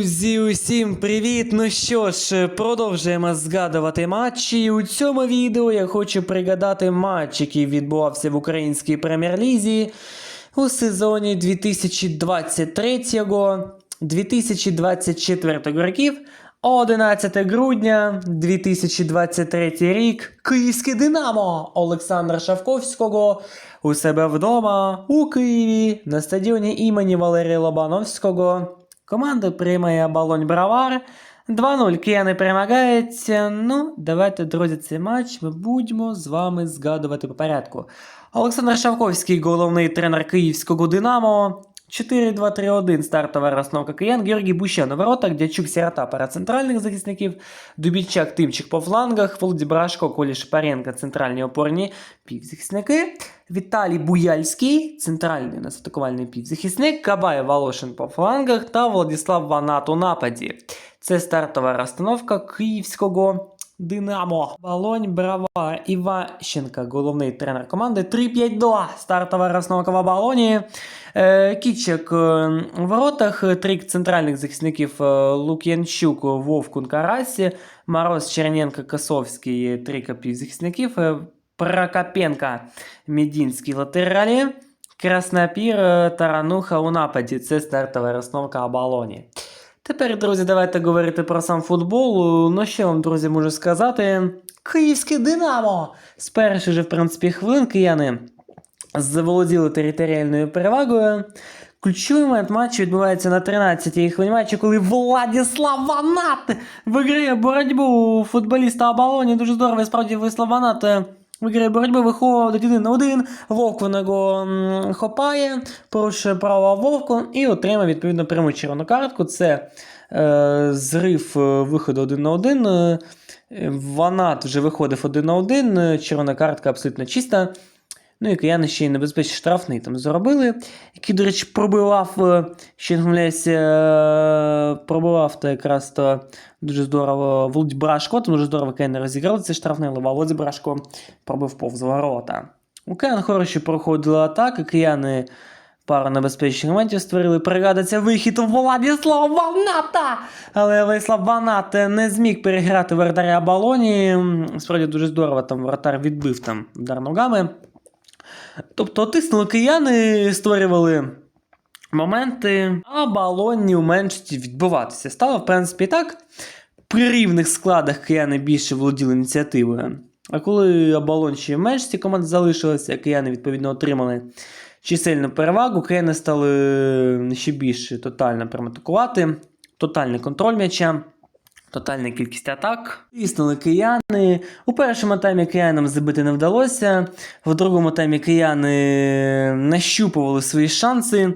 Друзі, усім привіт! Ну що ж, продовжуємо згадувати матчі. І у цьому відео я хочу пригадати матч, який відбувався в українській прем'єр-лізі у сезоні 2023-2024 років. 11 грудня 2023 рік. Київське Динамо Олександра Шавковського у себе вдома у Києві на стадіоні імені Валерія Лобановського. Команда приймає Болонь Бравар. 2-0 кияни перемагають. Ну, давайте, друзі, цей матч ми будемо з вами згадувати по порядку. Олександр Шавковський, головний тренер київського Динамо. 4-2-3-1 стартова розстановка киян. Георгій Бущан на воротах, Дячук Сірота пара центральних захисників, Дубільчак Тимчик по флангах, Володі Брашко, Колі Шпаренко, центральні опорні півзахисники, Віталій Буяльський, центральний у нас атакувальний півзахисник, Кабай Волошин по флангах та Владислав Ванат у нападі. Це стартова розстановка київського Динамо. Балонь Бравар Іващенка, головний тренер команди. 3-5-2. Стартова розстановка в балоні. Е, Кічик е, у воротах, три центральних захисників е, Лук'янчук, Вовкун Карасі, Мороз Черненко, Косовський, три півзахисників, Прокопенко, Медінський латералі, Краснопір, Тарануха у нападі. Це стартова розстановка оболоні. Тепер, друзі, давайте говорити про сам футбол. Ну що вам, друзі, можу сказати? Київське Динамо! З перших же, в принципі, хвилин кияни заволоділи територіальною перевагою. Ключовий момент матчу відбувається на 13-й хвилині матчу, коли Владислав Ванат виграє боротьбу футболіста оболоні. Дуже здорово, справді Владислав Ванат е, виграє боротьби виховував один на один. Вовк його хопає, порушує право Вовку і отримає відповідно пряму червону картку. Це е, зрив е, виходу один на один. Е, Ванат вже виходив один на один, червона картка абсолютно чиста. Ну і кияни ще й небезпечний штрафний там заробили, який, до речі, пробивав, ще не е, пробивав то якраз то дуже здорово Володь Брашко, там дуже здорово кияни розіграли цей штрафний, але Володь Брашко пробив повз ворота. У киян хороші проходили атаки, кияни пару небезпечних моментів створили. Пригадується вихід у Владислава Ваната! Але Владислав Ванат не зміг переграти вратаря Балоні. Справді дуже здорово там вратар відбив там удар ногами. Тобто тиснули кияни, створювали моменти, а балонні у меншості відбуватися. Стало, в принципі, так. При рівних складах кияни більше володіли ініціативою. А коли оболонь ще в меншості команд залишилася, кияни відповідно отримали чисельну перевагу, кияни стали ще більше тотально прям атакувати, тотальний контроль м'яча. Тотальна кількість атак. Тиснули кияни. У першому таймі киянам забити не вдалося. В другому таймі кияни нащупували свої шанси.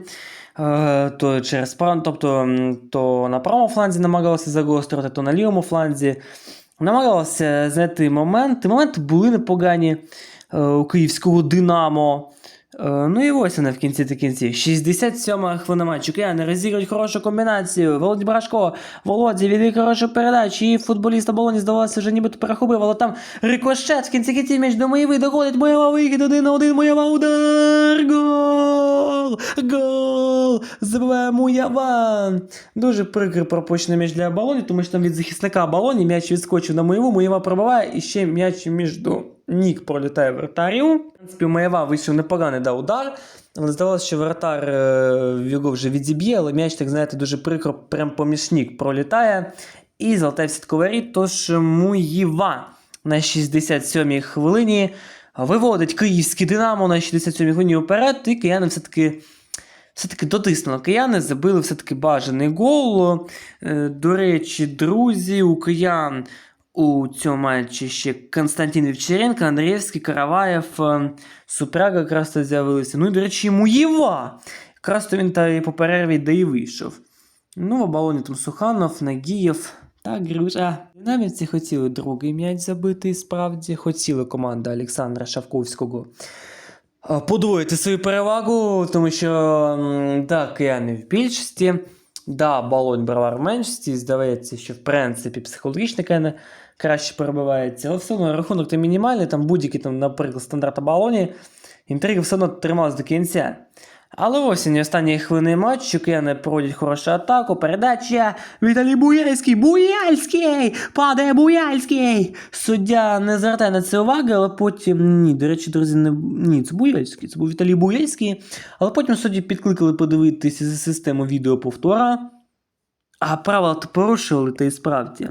Е, То через тобто, то на правому фланзі намагалися загострити, то на лівому фланзі. Намагалися знайти моменти. Моменти були непогані е, у київського Динамо. Е, Ну і ось вона в кінці та кінці. 67 хвилина матчу. Кияни розіграють хорошу комбінацію. Володь Брашко, Володі відвів хорошу передачу. І футболіст оболоні здавалося, вже нібито перехопив, але там рикошет в кінці кінці м'яч до Моєви доходить. Моєва вихід один на один. Моєва удар. Гол! Гол! Забиває Муява. Дуже прикрий пропущений м'яч для оболоні, тому що там від захисника оболоні м'яч відскочив на Моєву. Моєва пробиває і ще м'яч між ніг пролітає вратарю. В принципі, Моєва вийшов непоганий да, удар. Але здавалося, що вратар е, його вже відзіб'є, але м'яч, так знаєте, дуже прикро, прям поміж ніг пролітає. І залетає в сітковий рід, тож Муєва на 67-й хвилині виводить київський Динамо на 67-й хвилині вперед, і кияни все-таки. Все-таки дотиснули кияни, забили все-таки бажаний гол. Е, До речі, друзі, у киян у цьому матчі ще Константин Вівчаренко, Андрієвський, Караваєв, е, Супряга якраз то з'явилися. Ну і, до речі, Муєва. Якраз то він та і по перерві де і вийшов. Ну, в оболоні там Суханов, Нагієв та Грюша. Динамівці хотіли другий м'яч забити, справді. Хотіли команда Олександра Шавковського е, подвоїти свою перевагу, тому що да, кияни в більшості. Да, балонь бравар в меншості, здається, що в принципі психологічно кияни краще перебивається, але все одно рахунок там мінімальний, там будь-який, там, наприклад, стандарт балоні, інтрига все одно трималась до кінця. Але ось і останні хвилини матчу кияни проводять хорошу атаку. Передача Віталій Буяльський. Буяльський! Падає Буяльський! Суддя не звертає на це уваги, але потім. Ні, до речі, друзі, не ні, це Буяльський, це був Віталій Буяльський. Але потім судді підкликали подивитися за систему відеоповтора. А правила то порушували, та й справді.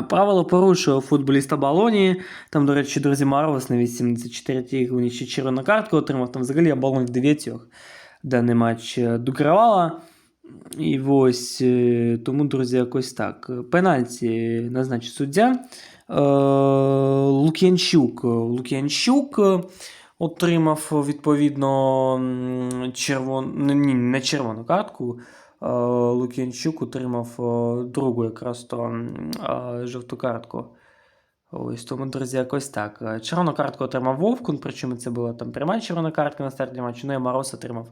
Правило порушував футболіста Балоні. Там, до речі, друзі, Марвес на 84-й хвилині ще червону картку отримав. Там взагалі Балон в 9 даний матч е, догравала. І ось е, тому, друзі, якось так. Пенальті назначить суддя. Е, Лук'янчук. Лук'янчук отримав відповідно м, червону, ні, не червону картку. Е, Лук'янчук отримав е, другу якраз то жовту картку. Ось тому, друзі, якось так. Е, Червону картку отримав Вовкун, причому це була там пряма червона картка на старті матчу. Ну і Мороз отримав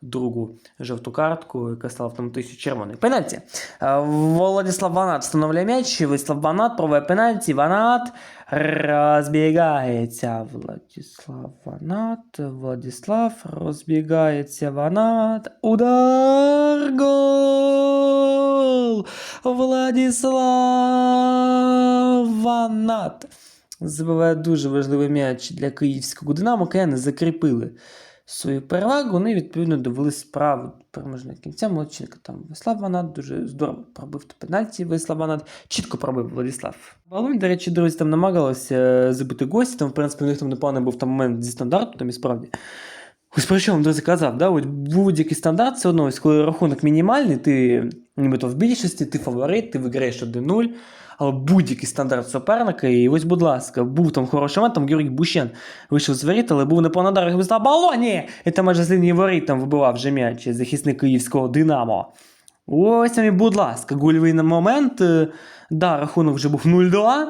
другу жовту картку, яка стала автоматично червоною. Пенальті. Е, Владислав Ванат встановлює м'яч. Владислав Ванат пробує пенальті. Ванат розбігається. Владислав Ванат. Владислав розбігається. Ванат. Удар. Гол! Владислав Ванат. Забиває дуже важливий м'яч для київського Динамо. Кияни закріпили свою перевагу. Вони відповідно довели справу переможного кінця. Молодчинка там Владислав Ванат дуже здорово пробив пенальті. Владислав Ванат чітко пробив Владислав. Балонь, до речі, друзі, там намагалися е, забити гості. Там, в принципі, у них там непоганий був там момент зі стандарту, там і справді. Ось про що вам друзі казав, да? От будь-який стандарт все одно, ось коли рахунок мінімальний, ти нібито в більшості, ти фаворит, ти виграєш 1-0. Але будь-який стандарт суперника, і ось, будь ласка, був там хороший момент, там Георгій Бущен вийшов з воріт, але був не по удар, і балоні! І там майже з лінії воріт там вибивав вже м'яч захисник київського Динамо. Ось і, будь ласка, гольовий момент. Е, Да, рахунок вже був 0-2.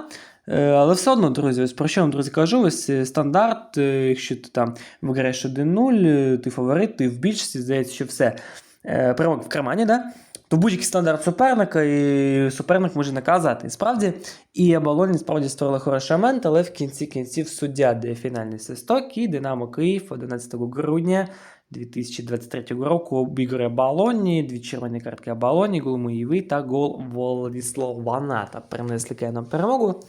Е, Але все одно, друзі, ось про що вам, друзі, кажу, ось е, стандарт, е, якщо ти там виграєш 1-0, е, ти фаворит, ти в більшості, здається, що все. Перемог в кармані, да? то будь-який стандарт суперника, і суперник може наказати. Справді, і Абалоні справді створили хороший момент, але в кінці кінців суддя дає фінальний свисток, і Динамо Київ 11 грудня 2023 року обігрує Балоні, дві червоні картки Абалоні, гол та гол Владислава Ната принесли нам перемогу.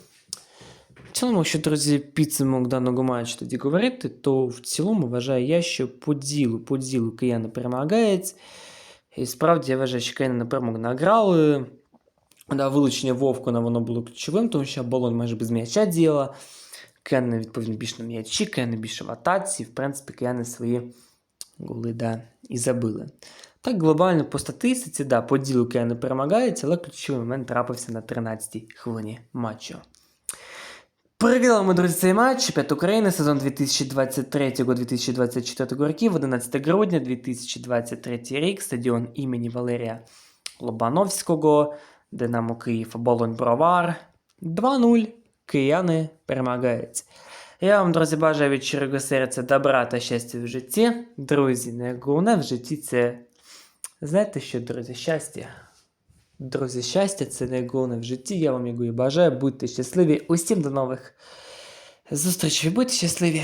Цілому, якщо, друзі, підсумок даного матчу тоді говорити, то в цілому вважаю я, що по ділу, по ділу кияни перемагають. І справді я вважаю, що кияни на перемогу награли. Да, вилучення Вовкуна воно було ключовим, тому що Болонь майже без м'яча діяла. Кияни, відповідно, більше на м'ячі, кияни більше в атаці. В принципі, кияни свої голи да, і забили. Так, глобально по статистиці, да, по ділу кияни перемагають, але ключовий момент трапився на 13-й хвилині матчу. Ми, друзі, цей матч. Чемпіонат України, сезон 2023-2024 років, 11 грудня 2023 рік, стадіон імені Валерія Лобановського, Динамо Київ, Болонь Бровар. 2-0. Кияни перемагають. Я вам, друзі, бажаю від щирого серця добра та щастя в житті. Друзі, найголовне в житті це. Знаєте що, друзі, щастя. Друзі, щастя це найголовне в житті. Я вам його і бажаю. Будьте щасливі. Усім до нових зустрічей. Будьте щасливі.